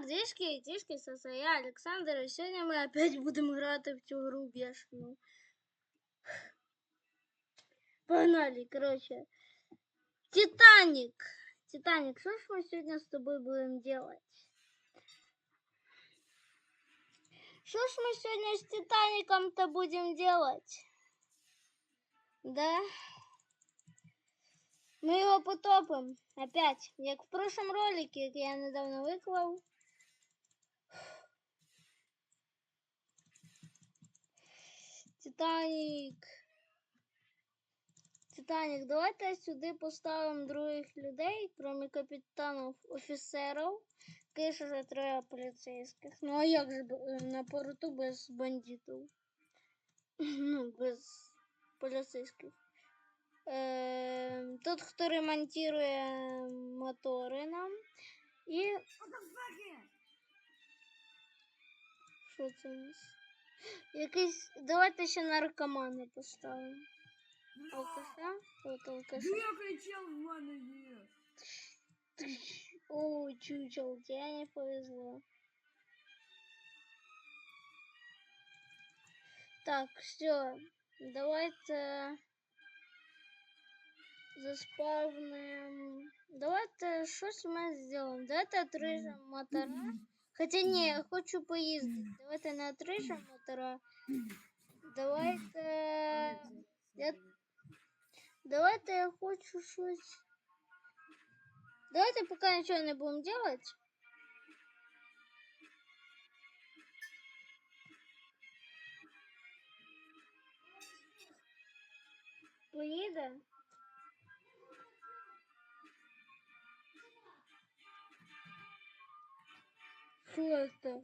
Так, дішки, дішки, це я, Олександр, і сьогодні ми опять будемо грати в цю гру бешену. Погнали, короче. Титаник. Титаник, что ж мы сегодня с тобой будем делать? Что ж мы сегодня с Титаником-то будем делать? Да? Мы его потопим. Опять. Як в прошлом ролике, який я недавно виклав. Титанік. Титанік, давайте сюди поставимо других людей, крім капітанів офіцерів. Конечно же, троє поліцейських. Ну а як же е, на порту без бандитів? Ну, без поліцейських. Е, тот, хто ремонтує мотори нам. І що це у нас? Якийсь. Давайте ще наркомана поставимо. Алкаша? От алкаша. Я кричав в мене є. О, чучел, тебе не повезло. Так, все. Давайте заспавним. Давайте щось ми зробимо. Давайте отрижемо мотора. Хоча ні, я хочу поїздити. Давайте не отрижемо мотора. Давайте. Я... Давайте я хочу щось. Давайте пока ничего не будем делать. Поїде. Що це?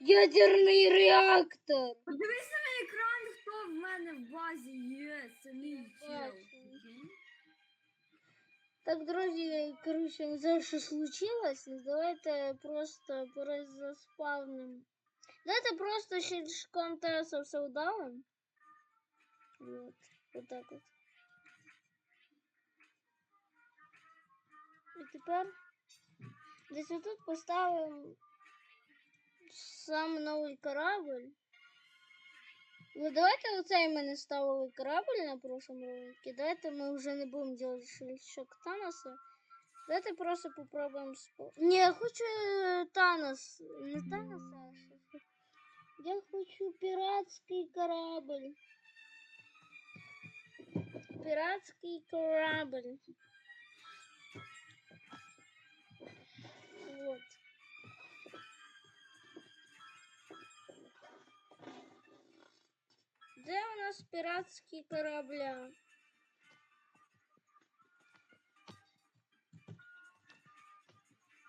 Ядерний реактор. Подивись на екран, хто в мене в базі є. Це мій чел. Бачу. Прикинь? Так, друзі, короче, не знаю, що случилось. Давайте просто перезаспавним. Давайте просто щелчком ТС все удалим. Вот, вот так вот. І тепер Десь отут поставимо сам новий корабль. Ну, давайте оцей ми не ставили корабль на прошлом ролике. Давайте мы уже не будем делать щелчок Таноса. Давайте просто попробуем спо... Не, я хочу э, Танос. Не Таноса, а? Я хочу пиратский корабль. Пиратский корабль. Нас пиратські корабля?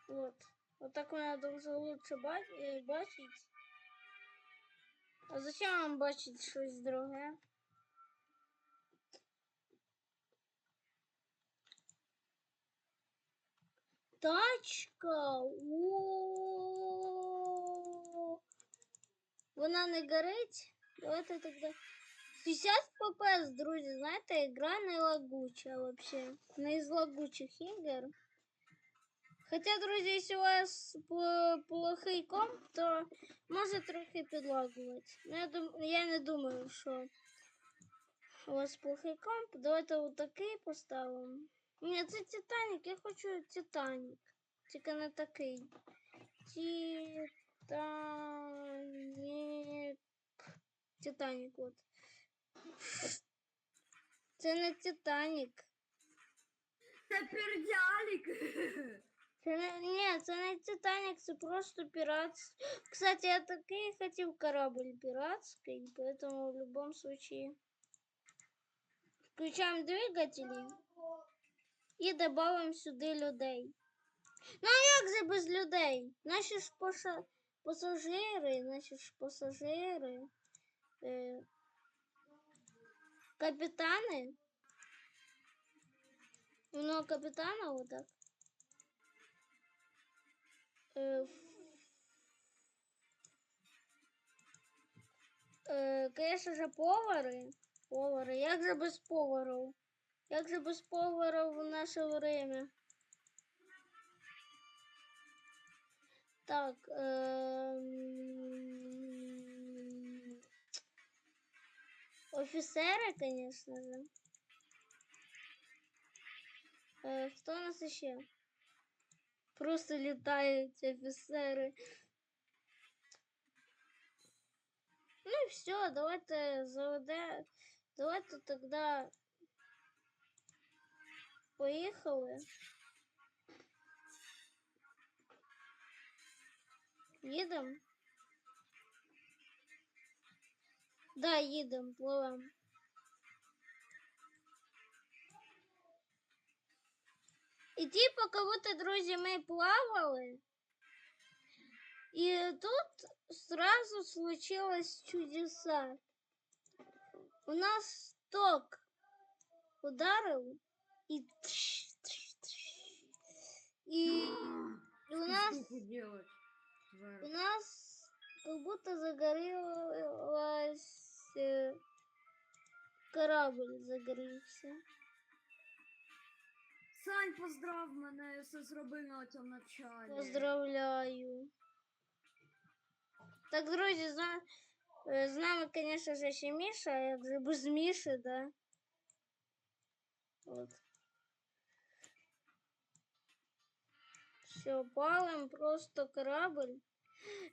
Вот. Вот так надо уже лучше э, бачить. А зачем вам бачить щось друге? Тачка. О! Вона не горить? Давайте тогда 50 ППС, друзі, знаєте, ігра не лагуча вообще. Не із лагучих ігор. Хоча, друзі, якщо у вас пл- плохий комп, то може трохи підлагувати. Ну, я, дум... я не думаю, що у вас плохий комп. Давайте отакий поставимо. Ні, це Титанік, я хочу Титанік. Тільки не такий. Титанік. Титанік, от. Це не Титанік. Це пердялік. Це не, ні, це не Титанік, це просто пірат. Кстати, я такий хотів корабль пиратский, поэтому в любом случае включаем двигатели і добавим сюди людей. Ну а як же без людей? Наші ж поша... пасажири, наші ж пасажири, е... капітани. Ну, капітана вот так. Е, Е, конечно же, повари. Повари. Як же без поварів? Як же без поварів в наше время? Так. эм, Офицеры, конечно же. Э, Кто у нас еще? Просто летают офицеры. Ну и все, давайте заведе. Давайте тогда поїхали. Їдемо? Да, їдемо, пливемо. І типу, как будто, друзі, ми плавали. И тут сразу случилось чудеса. У нас ток ударил и и, и у нас Штуку делать. у нас как будто загорелась э, корабль загорелся. Сань, поздрав мене, я все зробив на цьому навчанні. Поздравляю. Так, друзі, з нами, е, з нами, звісно ж, ще Міша, а як же без Міші, да? От. Все, палим просто корабль.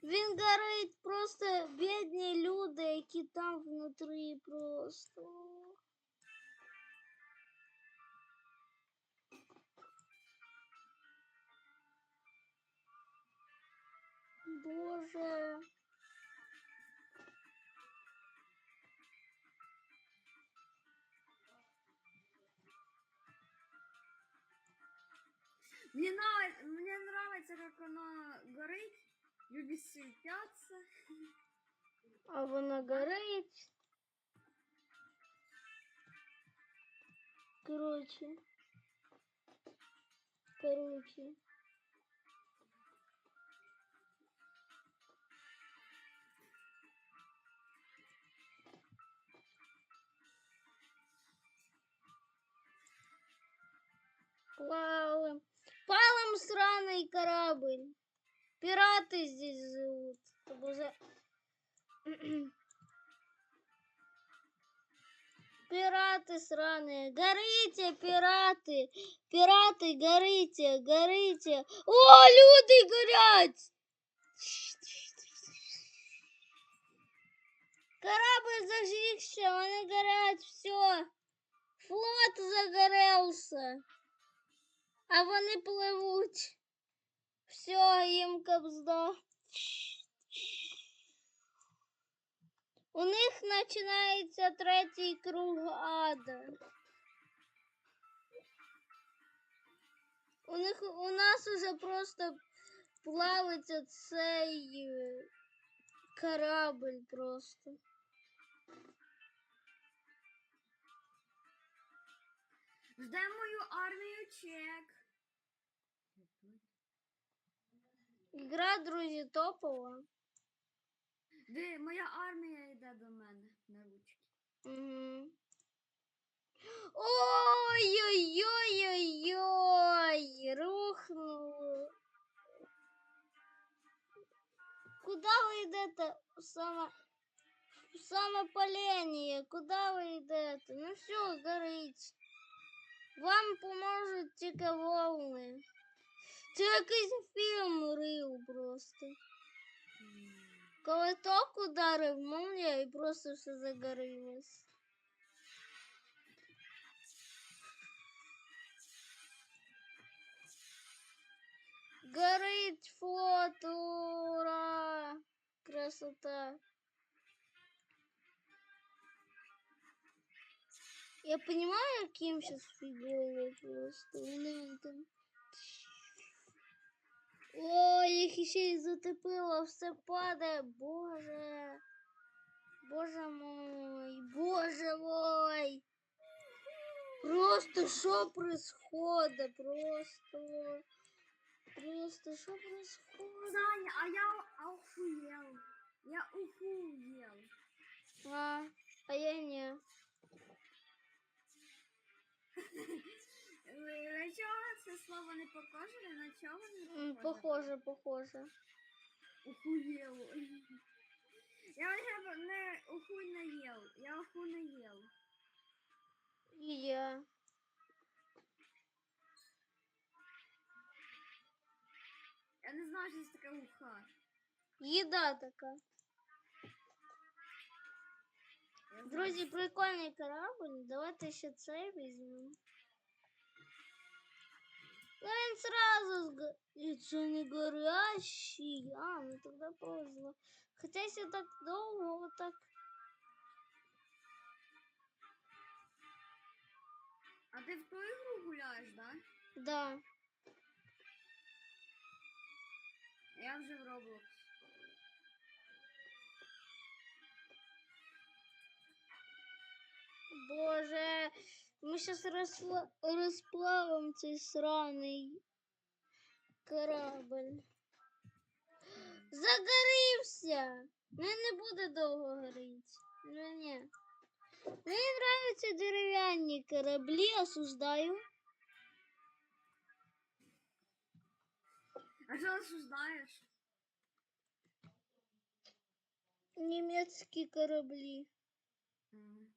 Він горить просто бідні люди, які там внутрі просто. Боже. Мне, нрав... Мне нравится, как она горит, люди светятся. А вона горить. Короче. Короче. Плаваем. Палом сраный корабль. Пираты здесь живут. Чтобы Пираты сраные. Горите, пираты. Пираты, горите, горите. О, люди горят! Корабль зажигся, вони горять, все. Флот загорелся. А вони пливуть. Все, їм кобзда. У них починається третій круг ада. У них у нас уже просто плавиться цей е, корабль просто. Ждем мою армію чек. Ігра, друзі, топова. Де моя армія йде до мене на ручки. Угу. Ой-ой-ой-ой-ой! Рухнуло. Куда вы идете? В само... в самопаление. Куда вы идете? Ну все, горить. Вам поможуть тільки волни. Це якийсь фільм рив просто. Коли ток ударив молнія і просто все загорілось. Горить флот, ура! Красота. Я понимаю, каким сейчас фигово просто. Глянь там. Ой, їх ще й затопило, все падає, боже. Боже мой, боже мой. Просто что происходит? Просто. Просто что происходит? Саня, а я охуел. Я охуел. похоже? На чого не М, похоже? Похоже, похоже. Охуєло. Я вже не охуй наїв. Я охуй наїв. І я. Я не знаю, що це таке уха. Їда така. Я знаю. Друзі, прикольний корабль. Давайте ще цей візьмемо. Ну він сразу сго... І це не горящий. А, ну тогда повезло. Хоча якщо так довго, вот так. А ти в ту ігру гуляєш, да? Да. Я вже в Roblox. Боже, Ми зараз розпла... розплавимо цей сраний корабль. Загорівся! Ну не буде довго горіти. Ну ні. Мені нравятся дерев'яні кораблі, осуждаю. А що осуждаєш? Німецькі кораблі. М.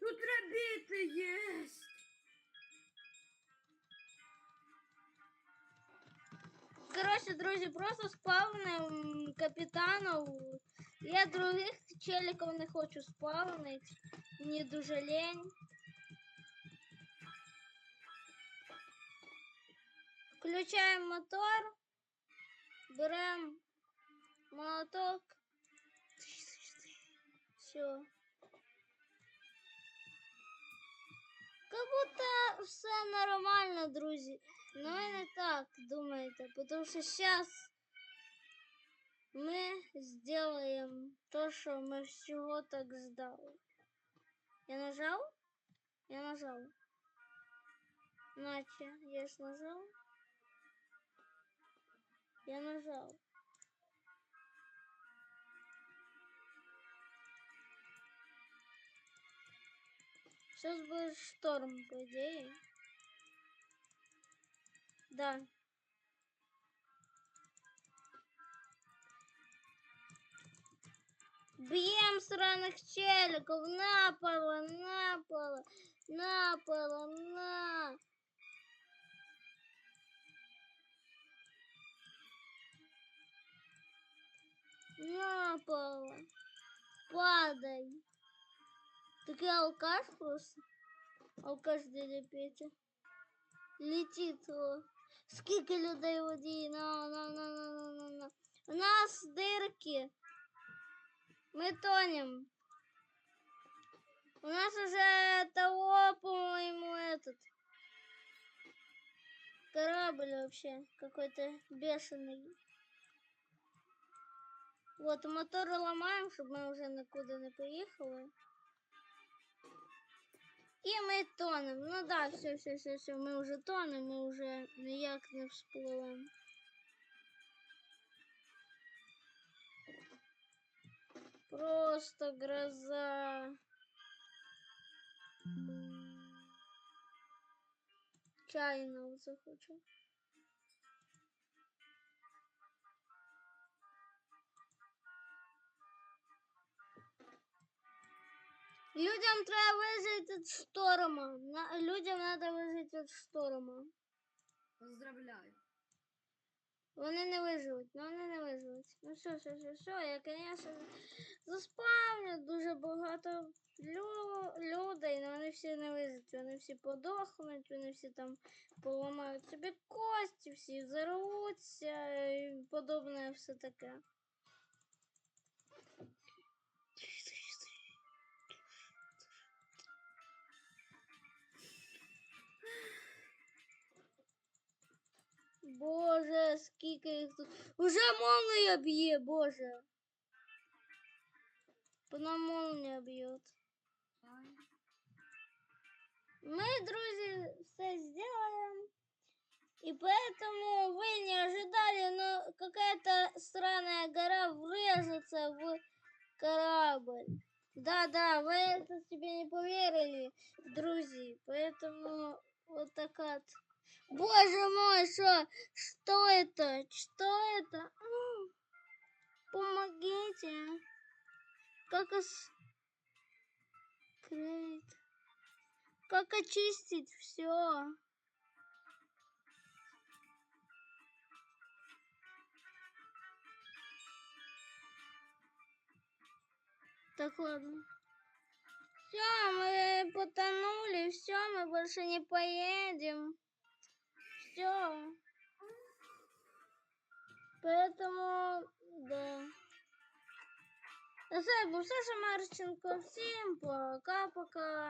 Тут рабіти єсть! Коротше, друзі, просто спавним капітанів. Я других челіків не хочу спавнити. Мені дуже лень. Включаємо мотор. Беремо молоток. Все. Как будто все нормально, друзі. Ну ви не так думаєте, потому що сейчас мы сделаем то, что мы всего так ждали. Я нажал? Я нажал. Наче, я ж нажал. Я нажал. Сейчас будет шторм, по идее. Да. Бьем сраных челиков, наполо, наполо, наполо, на. Наполо. Падай. Так я алкаш просто. Алкаш дядя Петя. Летить. О. Скільки людей в воді? На, на, на, на, на, на, на. У нас дырки. Мы тонем. У нас уже того, по-моему, этот корабль вообще какой-то бешеный. Вот, моторы ломаем, чтобы мы уже никуда не поехали. І ми тонемо. Ну да, все, все, все, все. Ми вже тонемо, ми вже ніяк не вспливемо. Просто гроза. Чайно захочу. Людям треба вижити від шторма. Людям треба вижити від шторма. Поздравляю. Вони не виживуть, ну вони не виживуть. Ну все, все, все, все. Я, звісно, заспавню дуже багато лю- людей, але вони всі не виживуть. Вони всі подохнуть, вони всі там поламають собі кості, всі взорвуться і подобне все таке. Боже, скільки їх тут. Уже молния б'є, боже. Вона молния б'є. Ай. Мы, друзья, все сделаем. И поэтому вы не ожидали, но какая-то странная гора врежется в корабль. Да-да, вы это себе не поверили, друзья. Поэтому Вот такая. вот. Боже мой, что? Что это? Что это? М, Помогите. Как. Крейт. Как очистить все? Так, ладно. Все, мы потонули, все, мы больше не поедем. Все. Поэтому, да. Це був Саша Марченко. Всім пока-пока.